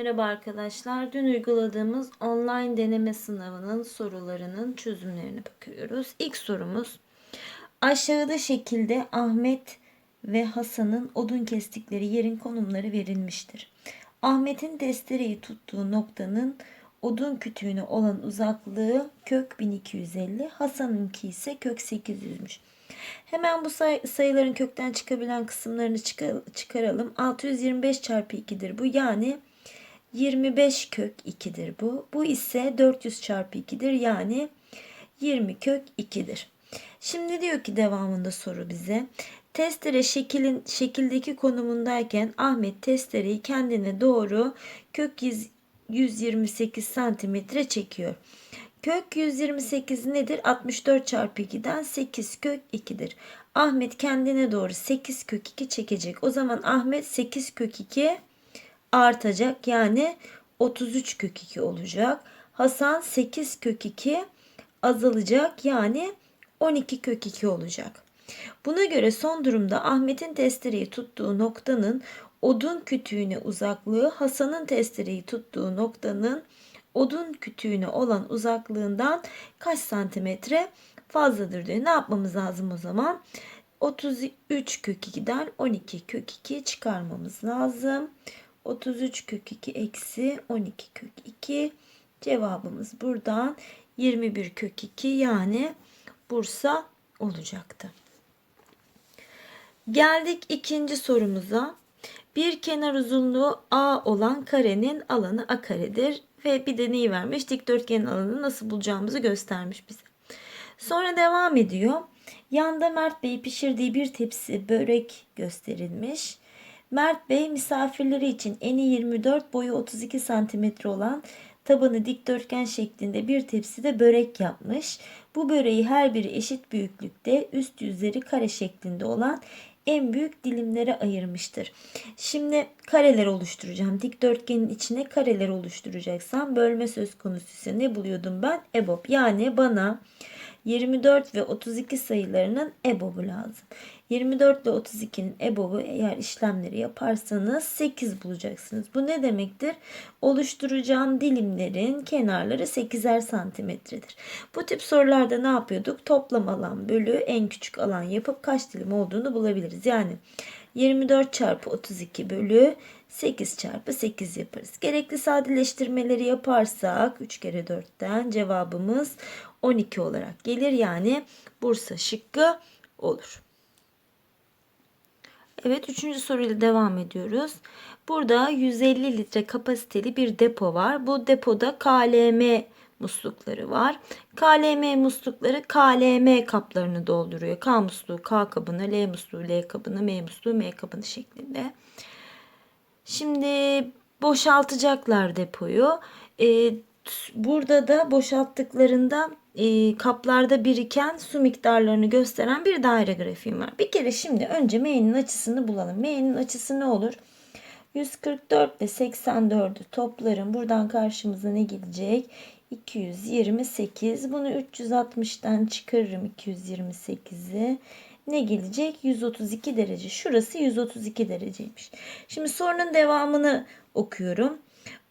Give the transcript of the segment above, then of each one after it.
Merhaba arkadaşlar. Dün uyguladığımız online deneme sınavının sorularının çözümlerine bakıyoruz. İlk sorumuz aşağıda şekilde Ahmet ve Hasan'ın odun kestikleri yerin konumları verilmiştir. Ahmet'in testereyi tuttuğu noktanın odun kütüğüne olan uzaklığı kök 1250, Hasan'ınki ise kök 800'müş. Hemen bu say- sayıların kökten çıkabilen kısımlarını çıkar- çıkaralım. 625 çarpı 2'dir bu. Yani 25 kök 2'dir bu. Bu ise 400 çarpı 2'dir. Yani 20 kök 2'dir. Şimdi diyor ki devamında soru bize. Testere şekilin şekildeki konumundayken Ahmet testereyi kendine doğru kök 100 128 santimetre çekiyor. Kök 128 nedir? 64 çarpı 2'den 8 kök 2'dir. Ahmet kendine doğru 8 kök 2 çekecek. O zaman Ahmet 8 kök 2 artacak. Yani 33 kök 2 olacak. Hasan 8 kök 2 azalacak. Yani 12 kök 2 olacak. Buna göre son durumda Ahmet'in testereyi tuttuğu noktanın odun kütüğüne uzaklığı Hasan'ın testereyi tuttuğu noktanın odun kütüğüne olan uzaklığından kaç santimetre fazladır diyor. Ne yapmamız lazım o zaman? 33 kök 2'den 12 kök 2 çıkarmamız lazım. 33 kök 2 eksi 12 kök 2 cevabımız buradan 21 kök 2 yani Bursa olacaktı. Geldik ikinci sorumuza. Bir kenar uzunluğu A olan karenin alanı A karedir ve bir de neyi vermiş? Dikdörtgenin alanını nasıl bulacağımızı göstermiş bize. Sonra devam ediyor. Yanda Mert Bey pişirdiği bir tepsi börek gösterilmiş. Mert Bey misafirleri için eni 24 boyu 32 santimetre olan tabanı dikdörtgen şeklinde bir tepside börek yapmış. Bu böreği her biri eşit büyüklükte üst yüzleri kare şeklinde olan en büyük dilimlere ayırmıştır. Şimdi kareler oluşturacağım. Dikdörtgenin içine kareler oluşturacaksam bölme söz konusu ise ne buluyordum ben? EBOB. Yani bana 24 ve 32 sayılarının EBOB'u lazım. 24 ile 32'nin EBOB'u eğer işlemleri yaparsanız 8 bulacaksınız. Bu ne demektir? Oluşturacağım dilimlerin kenarları 8'er santimetredir. Bu tip sorularda ne yapıyorduk? Toplam alan bölü en küçük alan yapıp kaç dilim olduğunu bulabiliriz. Yani 24 çarpı 32 bölü 8 çarpı 8 yaparız. Gerekli sadeleştirmeleri yaparsak 3 kere 4'ten cevabımız 12 olarak gelir. Yani Bursa şıkkı olur. Evet üçüncü soruyla devam ediyoruz. Burada 150 litre kapasiteli bir depo var. Bu depoda KLM muslukları var. KLM muslukları KLM kaplarını dolduruyor. K musluğu K kabını, L musluğu L kabını, M musluğu M kabını şeklinde. Şimdi boşaltacaklar depoyu. Ee, burada da boşalttıklarında e, kaplarda biriken su miktarlarını gösteren bir daire grafiğim var. Bir kere şimdi önce M'nin açısını bulalım. M'nin açısı ne olur? 144 ile 84'ü toplarım. Buradan karşımıza ne gelecek? 228. Bunu 360'tan çıkarırım 228'i. Ne gelecek? 132 derece. Şurası 132 dereceymiş. Şimdi sorunun devamını okuyorum.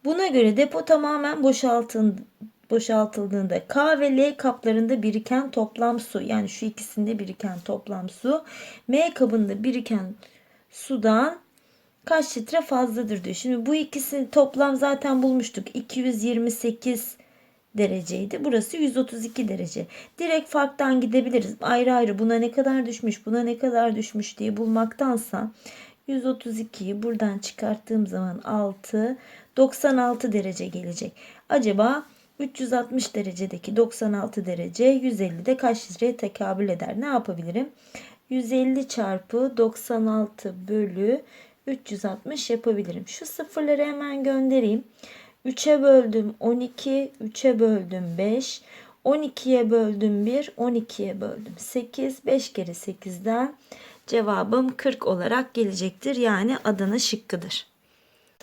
Buna göre depo tamamen boşaltın, boşaltıldığında K ve L kaplarında biriken toplam su yani şu ikisinde biriken toplam su M kabında biriken sudan kaç litre fazladır diyor. Şimdi bu ikisi toplam zaten bulmuştuk. 228 dereceydi. Burası 132 derece. Direkt farktan gidebiliriz. Ayrı ayrı buna ne kadar düşmüş, buna ne kadar düşmüş diye bulmaktansa 132'yi buradan çıkarttığım zaman 6 96 derece gelecek. Acaba 360 derecedeki 96 derece 150'de kaç litreye tekabül eder? Ne yapabilirim? 150 çarpı 96 bölü 360 yapabilirim. Şu sıfırları hemen göndereyim. 3'e böldüm 12, 3'e böldüm 5, 12'ye böldüm 1, 12'ye böldüm 8, 5 kere 8'den cevabım 40 olarak gelecektir. Yani Adana şıkkıdır.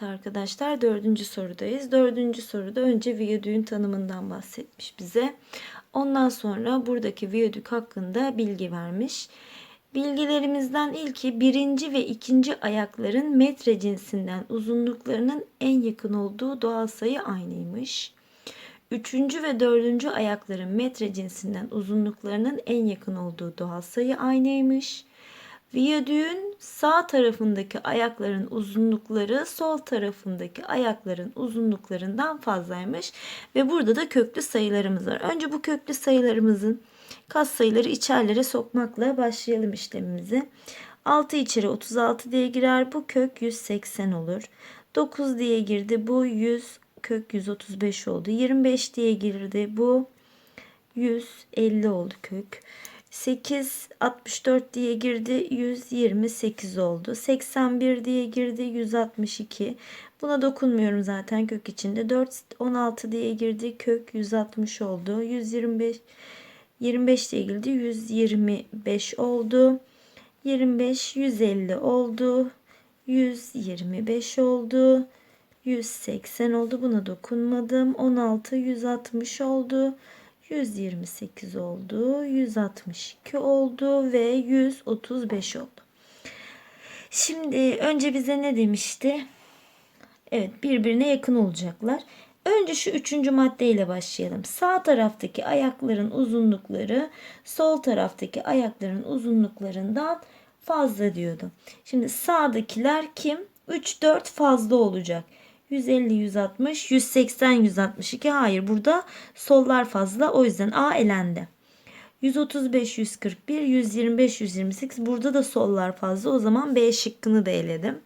Arkadaşlar dördüncü sorudayız. Dördüncü soruda önce viyadüğün tanımından bahsetmiş bize. Ondan sonra buradaki viyadük hakkında bilgi vermiş. Bilgilerimizden ilki birinci ve ikinci ayakların metre cinsinden uzunluklarının en yakın olduğu doğal sayı aynıymış. Üçüncü ve dördüncü ayakların metre cinsinden uzunluklarının en yakın olduğu doğal sayı aynıymış. Viyadüğün sağ tarafındaki ayakların uzunlukları sol tarafındaki ayakların uzunluklarından fazlaymış. Ve burada da köklü sayılarımız var. Önce bu köklü sayılarımızın kas sayıları içerlere sokmakla başlayalım işlemimizi. 6 içeri 36 diye girer. Bu kök 180 olur. 9 diye girdi. Bu 100 kök 135 oldu. 25 diye girdi. Bu 150 oldu kök. 8 64 diye girdi 128 oldu. 81 diye girdi 162. Buna dokunmuyorum zaten kök içinde. 4 16 diye girdi kök 160 oldu. 125 25 diye girdi 125 oldu. 25 150 oldu. 125 oldu. 180 oldu. Buna dokunmadım. 16 160 oldu. 128 oldu. 162 oldu ve 135 oldu. Şimdi önce bize ne demişti? Evet birbirine yakın olacaklar. Önce şu üçüncü maddeyle başlayalım. Sağ taraftaki ayakların uzunlukları sol taraftaki ayakların uzunluklarından fazla diyordu. Şimdi sağdakiler kim? 3 4 fazla olacak. 150, 160, 180, 162. Hayır burada sollar fazla. O yüzden A elendi. 135, 141, 125, 128. Burada da sollar fazla. O zaman B şıkkını da eledim.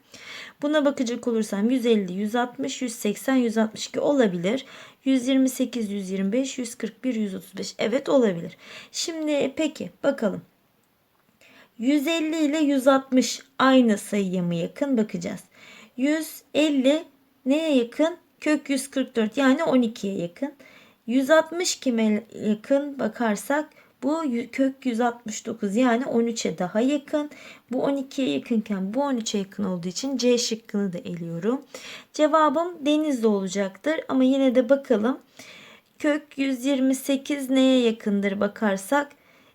Buna bakacak olursam 150, 160, 180, 162 olabilir. 128, 125, 141, 135. Evet olabilir. Şimdi peki bakalım. 150 ile 160 aynı sayıya mı yakın bakacağız. 150 neye yakın? Kök 144 yani 12'ye yakın. 160 kime yakın bakarsak bu kök 169 yani 13'e daha yakın. Bu 12'ye yakınken bu 13'e yakın olduğu için C şıkkını da eliyorum. Cevabım Denizli olacaktır ama yine de bakalım. Kök 128 neye yakındır bakarsak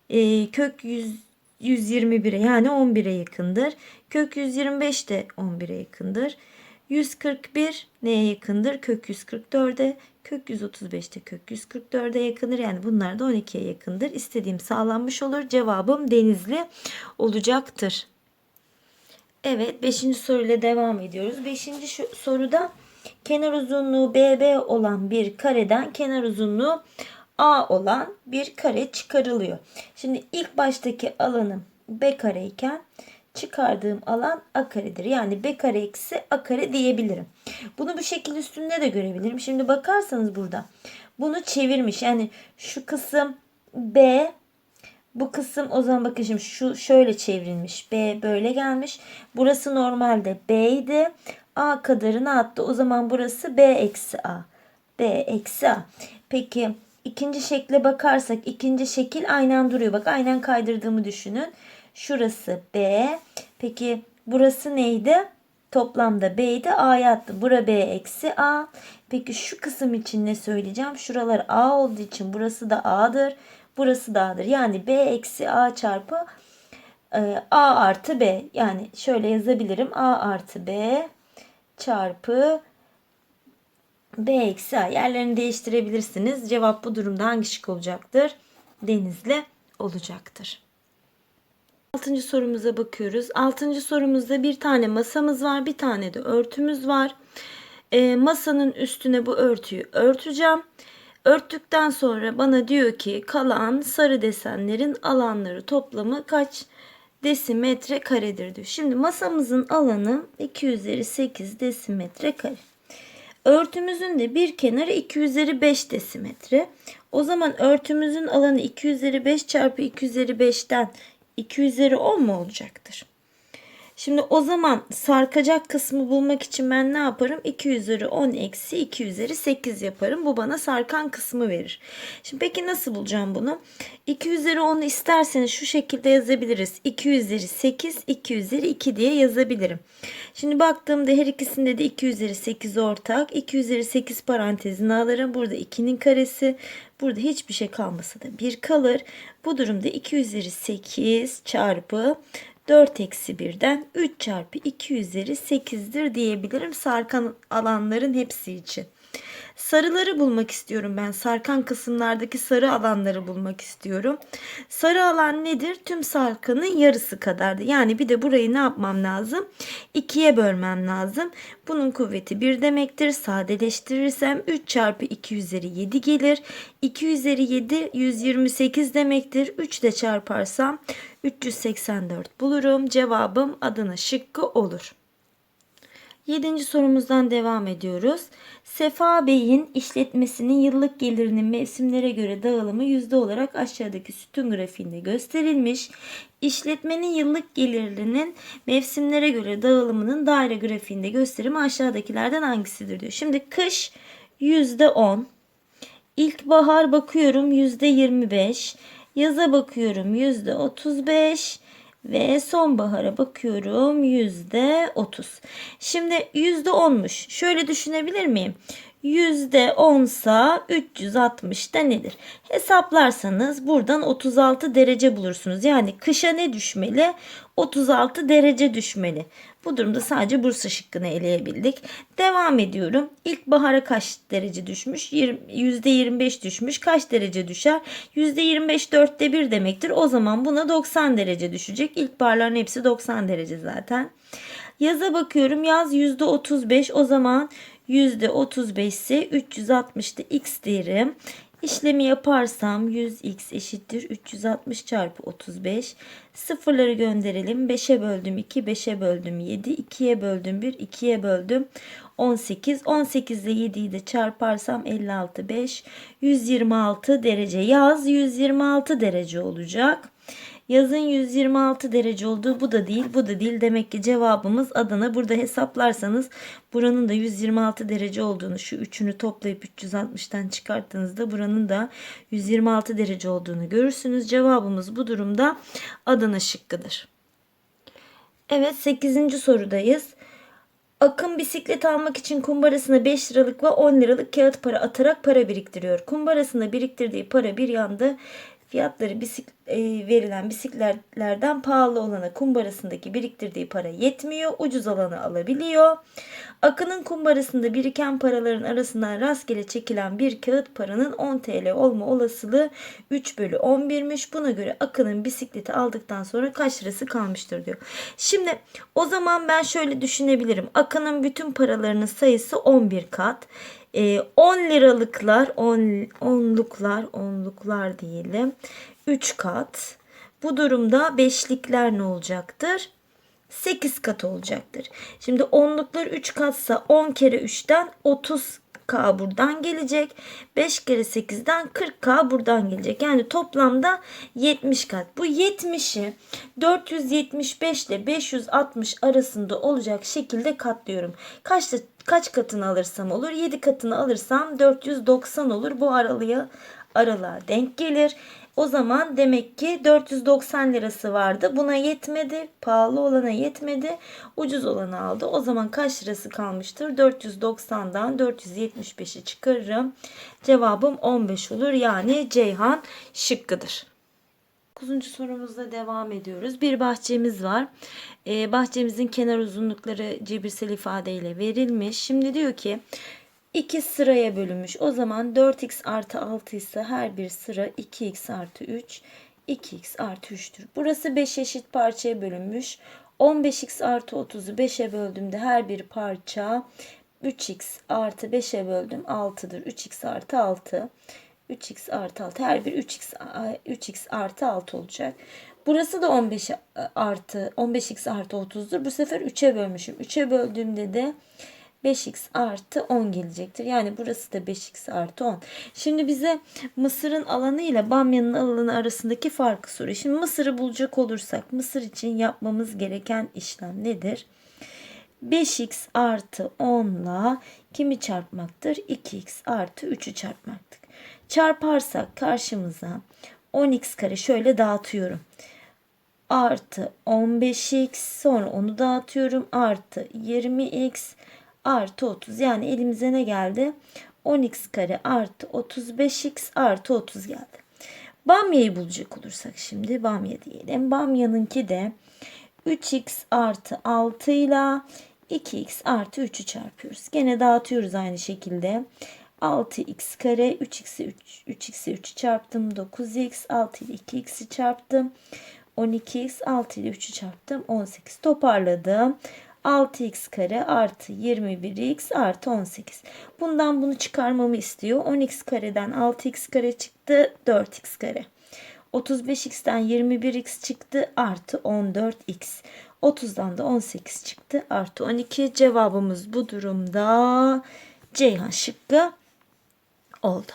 e, kök 100 121'e yani 11'e yakındır. Kök 125 de 11'e yakındır. 141 neye yakındır? Kök 144'e. Kök 135 de kök 144'e yakındır. Yani bunlar da 12'ye yakındır. İstediğim sağlanmış olur. Cevabım denizli olacaktır. Evet 5. soruyla devam ediyoruz. 5. soruda kenar uzunluğu BB olan bir kareden kenar uzunluğu A olan bir kare çıkarılıyor. Şimdi ilk baştaki alanım B kareyken çıkardığım alan a karedir. Yani b kare eksi a kare diyebilirim. Bunu bu şekil üstünde de görebilirim. Şimdi bakarsanız burada bunu çevirmiş. Yani şu kısım b bu kısım o zaman bakın şimdi şu şöyle çevrilmiş. B böyle gelmiş. Burası normalde B idi. A kadarını attı. O zaman burası B eksi A. B eksi A. Peki ikinci şekle bakarsak ikinci şekil aynen duruyor. Bak aynen kaydırdığımı düşünün. Şurası B. Peki burası neydi? Toplamda B'ydi. A'ya attı. Bura B eksi A. Peki şu kısım için ne söyleyeceğim? Şuralar A olduğu için burası da A'dır. Burası da A'dır. Yani B eksi A çarpı e, A artı B. Yani şöyle yazabilirim. A artı B çarpı B eksi A. Yerlerini değiştirebilirsiniz. Cevap bu durumda hangi şık olacaktır? Denizli olacaktır. Altıncı sorumuza bakıyoruz. Altıncı sorumuzda bir tane masamız var. Bir tane de örtümüz var. E, masanın üstüne bu örtüyü örteceğim. Örttükten sonra bana diyor ki kalan sarı desenlerin alanları toplamı kaç desimetre karedir diyor. Şimdi masamızın alanı 2 üzeri 8 desimetre kare. Örtümüzün de bir kenarı 2 üzeri 5 desimetre. O zaman örtümüzün alanı 2 üzeri 5 çarpı 2 üzeri 5'ten 2 üzeri 10 mu olacaktır? Şimdi o zaman sarkacak kısmı bulmak için ben ne yaparım? 2 üzeri 10 eksi 2 üzeri 8 yaparım. Bu bana sarkan kısmı verir. Şimdi peki nasıl bulacağım bunu? 2 üzeri 10'u isterseniz şu şekilde yazabiliriz. 2 üzeri 8, 2 üzeri 2 diye yazabilirim. Şimdi baktığımda her ikisinde de 2 üzeri 8 ortak. 2 üzeri 8 parantezine alırım. Burada 2'nin karesi. Burada hiçbir şey kalmasa da 1 kalır. Bu durumda 2 üzeri 8 çarpı 4 eksi 1'den 3 çarpı 2 üzeri 8'dir diyebilirim sarkan alanların hepsi için. Sarıları bulmak istiyorum ben. Sarkan kısımlardaki sarı alanları bulmak istiyorum. Sarı alan nedir? Tüm sarkanın yarısı kadardı. Yani bir de burayı ne yapmam lazım? 2'ye bölmem lazım. Bunun kuvveti 1 demektir. Sadeleştirirsem 3 çarpı 2 üzeri 7 gelir. 2 üzeri 7 128 demektir. 3 ile çarparsam 384 bulurum. Cevabım Adana şıkkı olur. Yedinci sorumuzdan devam ediyoruz. Sefa Bey'in işletmesinin yıllık gelirinin mevsimlere göre dağılımı yüzde olarak aşağıdaki sütun grafiğinde gösterilmiş. İşletmenin yıllık gelirinin mevsimlere göre dağılımının daire grafiğinde gösterimi aşağıdakilerden hangisidir diyor. Şimdi kış yüzde on, İlkbahar bakıyorum yüzde yirmi beş, yaza bakıyorum yüzde otuz beş, ve sonbahara bakıyorum yüzde otuz. Şimdi yüzde onmuş. Şöyle düşünebilir miyim? Yüzde onsa 360 da nedir? Hesaplarsanız buradan 36 derece bulursunuz. Yani kışa ne düşmeli? 36 derece düşmeli. Bu durumda sadece Bursa şıkkını eleyebildik. Devam ediyorum. İlkbahara kaç derece düşmüş? %25 düşmüş. Kaç derece düşer? %25 dörtte bir demektir. O zaman buna 90 derece düşecek. İlkbaharların hepsi 90 derece zaten. Yaza bakıyorum. Yaz %35. O zaman %35 ise 360'da x derim. İşlemi yaparsam 100x eşittir 360 çarpı 35. Sıfırları gönderelim. 5'e böldüm 2, 5'e böldüm 7, 2'ye böldüm 1, 2'ye böldüm 18. 18 ile 7'yi de çarparsam 56, 5, 126 derece. Yaz 126 derece olacak. Yazın 126 derece olduğu bu da değil bu da değil. Demek ki cevabımız Adana. Burada hesaplarsanız buranın da 126 derece olduğunu şu üçünü toplayıp 360'tan çıkarttığınızda buranın da 126 derece olduğunu görürsünüz. Cevabımız bu durumda Adana şıkkıdır. Evet 8. sorudayız. Akın bisiklet almak için kumbarasına 5 liralık ve 10 liralık kağıt para atarak para biriktiriyor. Kumbarasında biriktirdiği para bir yanda fiyatları bisik, e, verilen bisikletlerden pahalı olana kumbarasındaki biriktirdiği para yetmiyor. Ucuz olanı alabiliyor. Akın'ın kumbarasında biriken paraların arasından rastgele çekilen bir kağıt paranın 10 TL olma olasılığı 3 bölü 11'miş. Buna göre Akın'ın bisikleti aldıktan sonra kaç lirası kalmıştır diyor. Şimdi o zaman ben şöyle düşünebilirim. Akın'ın bütün paralarının sayısı 11 kat. 10 ee, liralıklar, 10 onluklar, onluklar diyelim. 3 kat. Bu durumda beşlikler ne olacaktır? 8 kat olacaktır. Şimdi onluklar 3 katsa 10 kere 3'ten 30 K buradan gelecek. 5 kere 8'den 40K buradan gelecek. Yani toplamda 70 kat. Bu 70'i 475 ile 560 arasında olacak şekilde katlıyorum. Kaçta kaç katını alırsam olur? 7 katını alırsam 490 olur. Bu aralığa aralığa denk gelir. O zaman demek ki 490 lirası vardı. Buna yetmedi. Pahalı olana yetmedi. Ucuz olanı aldı. O zaman kaç lirası kalmıştır? 490'dan 475'i çıkarırım. Cevabım 15 olur. Yani Ceyhan şıkkıdır. 9. sorumuzda devam ediyoruz. Bir bahçemiz var. Ee, bahçemizin kenar uzunlukları cebirsel ifadeyle verilmiş. Şimdi diyor ki 2 sıraya bölünmüş. O zaman 4x artı 6 ise her bir sıra 2x artı 3, 2x artı 3'tür. Burası 5 eşit parçaya bölünmüş. 15x artı 30'u 5'e böldüğümde her bir parça 3x artı 5'e böldüm 6'dır. 3x artı 6. 3x artı 6. Her bir 3x, 3x artı 6 olacak. Burası da 15 artı 15x artı 30'dur. Bu sefer 3'e bölmüşüm. 3'e böldüğümde de 5x artı 10 gelecektir. Yani burası da 5x artı 10. Şimdi bize Mısır'ın alanı ile Bamya'nın alanı arasındaki farkı soruyor. Şimdi Mısır'ı bulacak olursak Mısır için yapmamız gereken işlem nedir? 5x artı 10 ile kimi çarpmaktır? 2x artı 3'ü çarpmaktır. Çarparsak karşımıza 10x kare şöyle dağıtıyorum. Artı 15x sonra onu dağıtıyorum. Artı 20x artı 30. Yani elimize ne geldi? 10x kare artı 35x artı 30 geldi. Bamya'yı bulacak olursak şimdi Bamya diyelim. Bamya'nınki de 3x artı 6 ile 2x artı 3'ü çarpıyoruz. Gene dağıtıyoruz aynı şekilde. 6x kare 3x'i 3, 3x'i 3'ü çarptım. 9x 6 ile 2x'i çarptım. 12x 6 ile 3'ü çarptım. 18 toparladım. 6x kare artı 21x artı 18. Bundan bunu çıkarmamı istiyor. 10x kareden 6x kare çıktı. 4x kare. 35x'ten 21x çıktı artı 14x. 30'dan da 18 çıktı artı 12. Cevabımız bu durumda Ceyhan şıkkı oldu.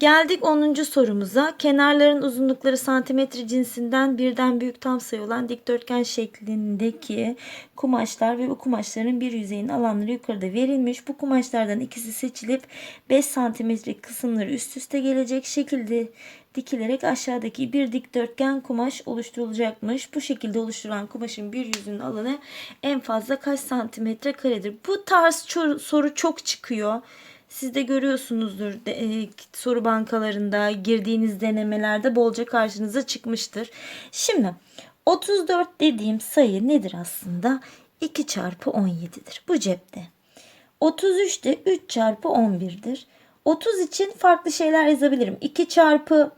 Geldik 10. sorumuza. Kenarların uzunlukları santimetre cinsinden birden büyük tam sayı olan dikdörtgen şeklindeki kumaşlar ve bu kumaşların bir yüzeyin alanları yukarıda verilmiş. Bu kumaşlardan ikisi seçilip 5 santimetre kısımları üst üste gelecek şekilde dikilerek aşağıdaki bir dikdörtgen kumaş oluşturulacakmış. Bu şekilde oluşturulan kumaşın bir yüzünün alanı en fazla kaç santimetre karedir? Bu tarz soru çok çıkıyor. Siz de görüyorsunuzdur de, e, soru bankalarında girdiğiniz denemelerde bolca karşınıza çıkmıştır. Şimdi 34 dediğim sayı nedir aslında? 2 çarpı 17'dir. Bu cepte. 33 de 3 çarpı 11'dir. 30 için farklı şeyler yazabilirim. 2 çarpı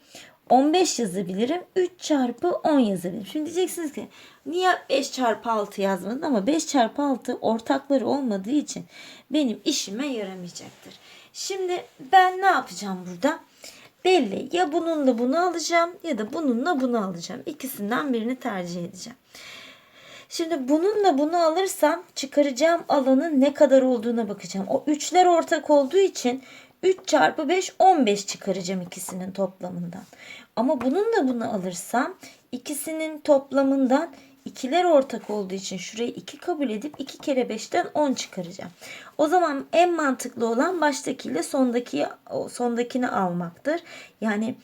15 yazabilirim. 3 çarpı 10 yazabilirim. Şimdi diyeceksiniz ki niye 5 çarpı 6 yazmadın ama 5 çarpı 6 ortakları olmadığı için benim işime yaramayacaktır. Şimdi ben ne yapacağım burada? Belli ya bununla bunu alacağım ya da bununla bunu alacağım. İkisinden birini tercih edeceğim. Şimdi bununla bunu alırsam çıkaracağım alanın ne kadar olduğuna bakacağım. O üçler ortak olduğu için 3 çarpı 5 15 çıkaracağım ikisinin toplamından. Ama bununla bunu alırsam ikisinin toplamından ikiler ortak olduğu için şurayı 2 kabul edip 2 kere 5'ten 10 çıkaracağım. O zaman en mantıklı olan baştakiyle sondaki sondakini almaktır. Yani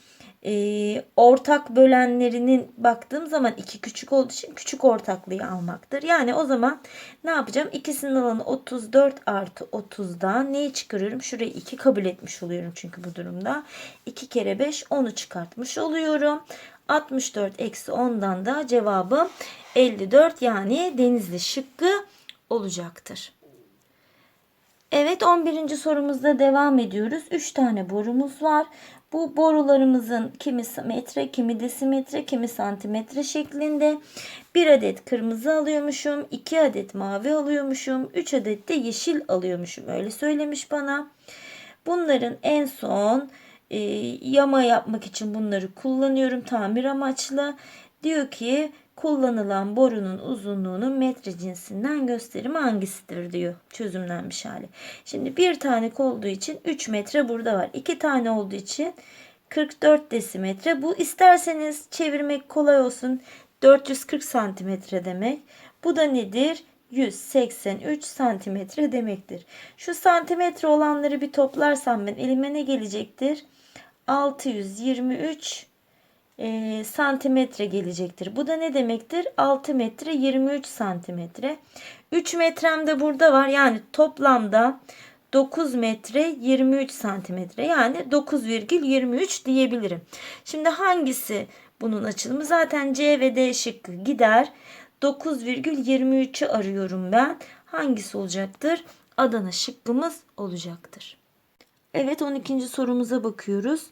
e, ortak bölenlerinin baktığım zaman iki küçük olduğu için küçük ortaklığı almaktır. Yani o zaman ne yapacağım? İkisinin alanı 34 artı 30'dan neyi çıkarıyorum? Şurayı 2 kabul etmiş oluyorum çünkü bu durumda. 2 kere 5 10'u çıkartmış oluyorum. 64 eksi 10'dan da cevabım 54 yani denizli şıkkı olacaktır. Evet 11. sorumuzda devam ediyoruz. 3 tane borumuz var. Bu borularımızın kimi metre, kimi desimetre, kimi santimetre şeklinde. Bir adet kırmızı alıyormuşum, iki adet mavi alıyormuşum, üç adet de yeşil alıyormuşum. Öyle söylemiş bana. Bunların en son e, yama yapmak için bunları kullanıyorum tamir amaçlı. Diyor ki kullanılan borunun uzunluğunun metre cinsinden gösterimi hangisidir diyor çözümlenmiş hali. Şimdi bir tane olduğu için 3 metre burada var. 2 tane olduğu için 44 desimetre. Bu isterseniz çevirmek kolay olsun. 440 santimetre demek. Bu da nedir? 183 santimetre demektir. Şu santimetre olanları bir toplarsam ben elime ne gelecektir? 623 e, santimetre gelecektir. Bu da ne demektir? 6 metre 23 santimetre. 3 metrem de burada var. Yani toplamda 9 metre 23 santimetre. Yani 9,23 diyebilirim. Şimdi hangisi bunun açılımı? Zaten C ve D şıkkı gider. 9,23'ü arıyorum ben. Hangisi olacaktır? Adana şıkkımız olacaktır. Evet 12. sorumuza bakıyoruz.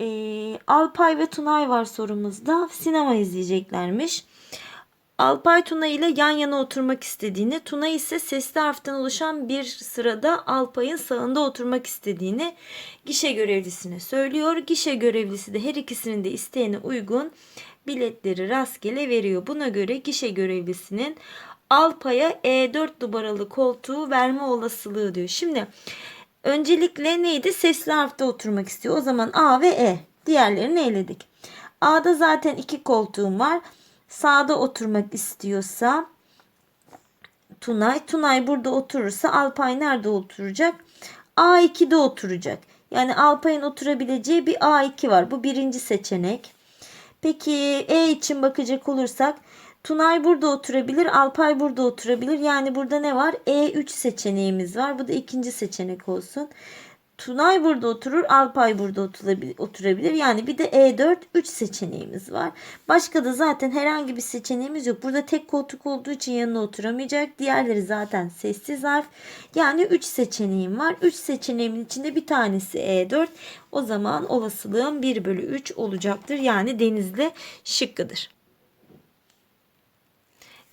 Ee, Alpay ve Tunay var sorumuzda. Sinema izleyeceklermiş. Alpay Tunay ile yan yana oturmak istediğini, Tunay ise sesli harften oluşan bir sırada Alpay'ın sağında oturmak istediğini gişe görevlisine söylüyor. Gişe görevlisi de her ikisinin de isteğine uygun biletleri rastgele veriyor. Buna göre gişe görevlisinin Alpay'a E4 numaralı koltuğu verme olasılığı diyor. Şimdi öncelikle neydi? Sesli harfte oturmak istiyor. O zaman A ve E. Diğerlerini eledik. A'da zaten iki koltuğum var. Sağda oturmak istiyorsa Tunay. Tunay burada oturursa Alpay nerede oturacak? A2'de oturacak. Yani Alpay'ın oturabileceği bir A2 var. Bu birinci seçenek. Peki E için bakacak olursak Tunay burada oturabilir, Alpay burada oturabilir. Yani burada ne var? E3 seçeneğimiz var. Bu da ikinci seçenek olsun. Tunay burada oturur, Alpay burada oturabilir. Yani bir de E4 3 seçeneğimiz var. Başka da zaten herhangi bir seçeneğimiz yok. Burada tek koltuk olduğu için yanına oturamayacak. Diğerleri zaten sessiz harf. Yani 3 seçeneğim var. 3 seçeneğimin içinde bir tanesi E4. O zaman olasılığım 1 bölü 3 olacaktır. Yani denizli şıkkıdır.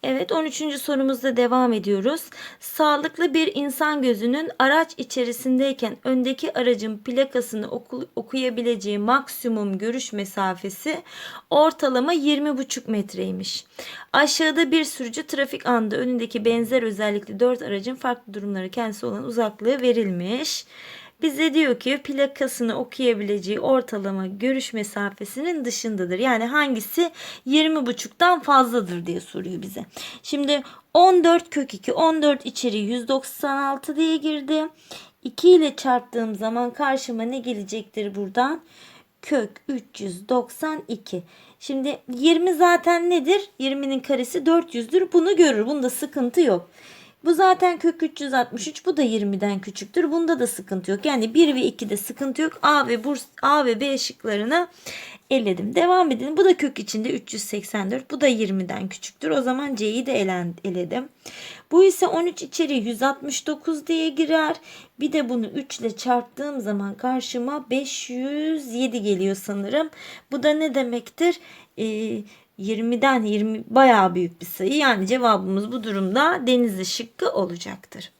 Evet 13. sorumuzda devam ediyoruz. Sağlıklı bir insan gözünün araç içerisindeyken öndeki aracın plakasını oku- okuyabileceği maksimum görüş mesafesi ortalama 20,5 metreymiş. Aşağıda bir sürücü trafik anında önündeki benzer özellikli 4 aracın farklı durumları kendisi olan uzaklığı verilmiş. Bize diyor ki plakasını okuyabileceği ortalama görüş mesafesinin dışındadır. Yani hangisi 20,5'tan fazladır diye soruyor bize. Şimdi 14 kök 2 14 içeri 196 diye girdi. 2 ile çarptığım zaman karşıma ne gelecektir buradan? Kök 392. Şimdi 20 zaten nedir? 20'nin karesi 400'dür. Bunu görür. Bunda sıkıntı yok. Bu zaten kök 363. Bu da 20'den küçüktür. Bunda da sıkıntı yok. Yani 1 ve 2'de sıkıntı yok. A ve Burs A ve B şıklarını eledim. Devam edelim. Bu da kök içinde 384. Bu da 20'den küçüktür. O zaman C'yi de eledim. Bu ise 13 içeri 169 diye girer. Bir de bunu 3 ile çarptığım zaman karşıma 507 geliyor sanırım. Bu da ne demektir? Ee, 20'den 20 bayağı büyük bir sayı. Yani cevabımız bu durumda denizli şıkkı olacaktır.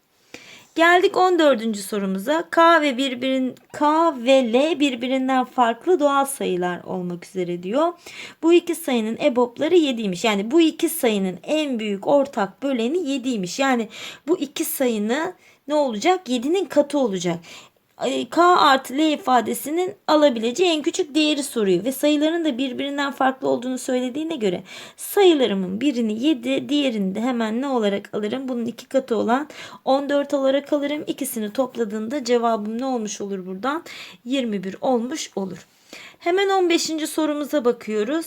Geldik 14. sorumuza. K ve birbirin K ve L birbirinden farklı doğal sayılar olmak üzere diyor. Bu iki sayının EBOB'ları 7'ymiş. Yani bu iki sayının en büyük ortak böleni 7'ymiş. Yani bu iki sayının ne olacak? 7'nin katı olacak. K artı L ifadesinin alabileceği en küçük değeri soruyor. Ve sayıların da birbirinden farklı olduğunu söylediğine göre sayılarımın birini 7 diğerini de hemen ne olarak alırım? Bunun iki katı olan 14 olarak alırım. İkisini topladığında cevabım ne olmuş olur buradan? 21 olmuş olur. Hemen 15. sorumuza bakıyoruz.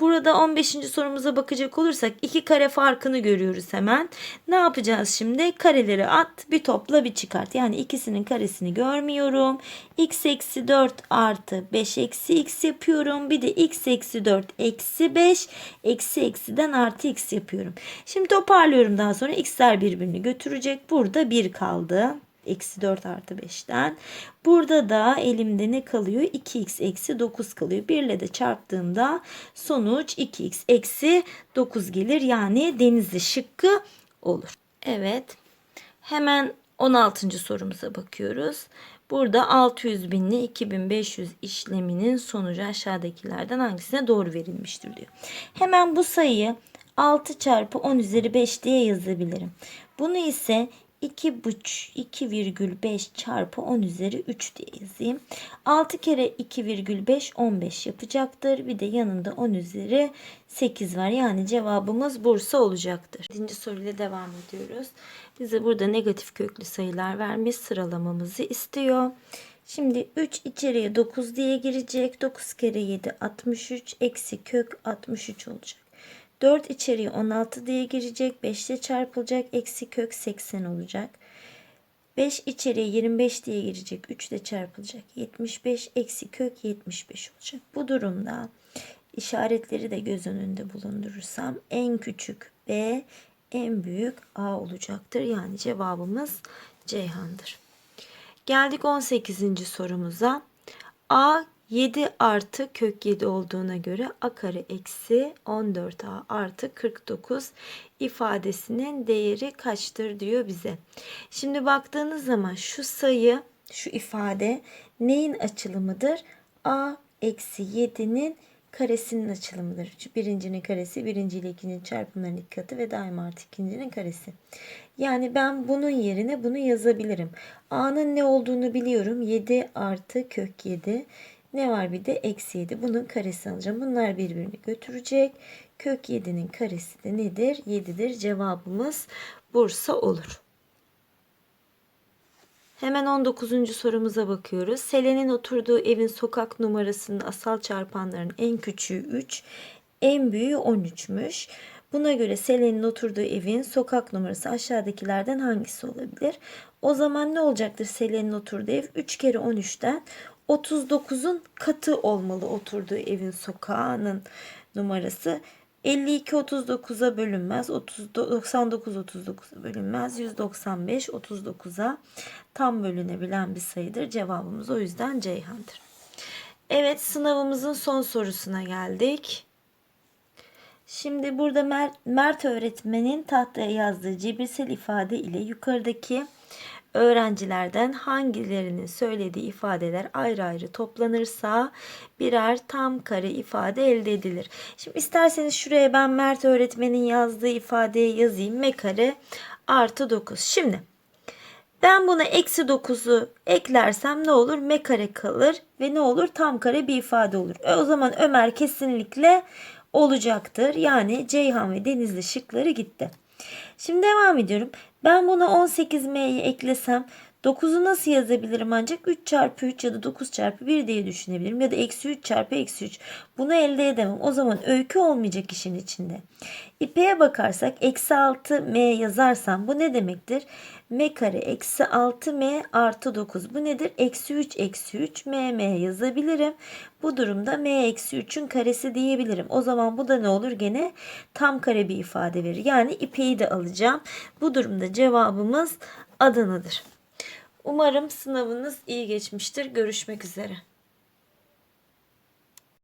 Burada 15. sorumuza bakacak olursak iki kare farkını görüyoruz hemen. Ne yapacağız şimdi? Kareleri at bir topla bir çıkart. Yani ikisinin karesini görmüyorum. x eksi 4 artı 5 eksi x yapıyorum. Bir de x eksi 4 eksi 5 eksi eksiden artı x yapıyorum. Şimdi toparlıyorum daha sonra x'ler birbirini götürecek. Burada 1 kaldı. Eksi 4 artı 5'ten. Burada da elimde ne kalıyor? 2x eksi 9 kalıyor. 1 ile de çarptığımda sonuç 2x eksi 9 gelir. Yani denizli şıkkı olur. Evet. Hemen 16. sorumuza bakıyoruz. Burada 600 bin ile 2500 işleminin sonucu aşağıdakilerden hangisine doğru verilmiştir diyor. Hemen bu sayıyı 6 çarpı 10 üzeri 5 diye yazabilirim. Bunu ise 2,5 çarpı 10 üzeri 3 diye yazayım. 6 kere 2,5 15 yapacaktır. Bir de yanında 10 üzeri 8 var. Yani cevabımız Bursa olacaktır. İkinci soruyla devam ediyoruz. Bize burada negatif köklü sayılar vermiş sıralamamızı istiyor. Şimdi 3 içeriye 9 diye girecek. 9 kere 7 63 eksi kök 63 olacak. 4 içeriye 16 diye girecek. 5 ile çarpılacak. Eksi kök 80 olacak. 5 içeriye 25 diye girecek. 3 ile çarpılacak. 75 eksi kök 75 olacak. Bu durumda işaretleri de göz önünde bulundurursam en küçük B en büyük A olacaktır. Yani cevabımız Ceyhan'dır. Geldik 18. sorumuza. A 7 artı kök 7 olduğuna göre a kare eksi 14a artı 49 ifadesinin değeri kaçtır diyor bize. Şimdi baktığınız zaman şu sayı şu ifade neyin açılımıdır? a eksi 7'nin karesinin açılımıdır. Şu Birincinin karesi birinci ile ikincinin çarpımlarının iki katı ve daima artı ikincinin karesi. Yani ben bunun yerine bunu yazabilirim. A'nın ne olduğunu biliyorum. 7 artı kök 7. Ne var bir de eksi 7. Bunun karesini alacağım. Bunlar birbirini götürecek. Kök 7'nin karesi de nedir? 7'dir. Cevabımız Bursa olur. Hemen 19. sorumuza bakıyoruz. Selen'in oturduğu evin sokak numarasının asal çarpanlarının en küçüğü 3, en büyüğü 13'müş. Buna göre Selen'in oturduğu evin sokak numarası aşağıdakilerden hangisi olabilir? O zaman ne olacaktır Selen'in oturduğu ev? 3 kere 13'ten 39'un katı olmalı oturduğu evin sokağının numarası. 52 39'a bölünmez. 30, 99 39'a bölünmez. 195 39'a tam bölünebilen bir sayıdır. Cevabımız o yüzden Ceyhan'dır. Evet sınavımızın son sorusuna geldik. Şimdi burada Mert, Mert öğretmenin tahtaya yazdığı cebirsel ifade ile yukarıdaki öğrencilerden hangilerinin söylediği ifadeler ayrı ayrı toplanırsa birer tam kare ifade elde edilir. Şimdi isterseniz şuraya ben Mert öğretmenin yazdığı ifadeyi yazayım. M kare artı 9. Şimdi ben buna eksi 9'u eklersem ne olur? M kare kalır ve ne olur? Tam kare bir ifade olur. E o zaman Ömer kesinlikle olacaktır. Yani Ceyhan ve Denizli şıkları gitti. Şimdi devam ediyorum. Ben buna 18m'yi eklesem 9'u nasıl yazabilirim ancak 3 çarpı 3 ya da 9 çarpı 1 diye düşünebilirim. Ya da eksi 3 çarpı eksi 3. Bunu elde edemem. O zaman öykü olmayacak işin içinde. İpeğe bakarsak eksi 6m yazarsam bu ne demektir? m kare eksi 6m artı 9. Bu nedir? Eksi 3 eksi 3 mm yazabilirim. Bu durumda m eksi 3'ün karesi diyebilirim. O zaman bu da ne olur? Gene tam kare bir ifade verir. Yani ipeği de alacağım. Bu durumda cevabımız Adana'dır. Umarım sınavınız iyi geçmiştir. Görüşmek üzere.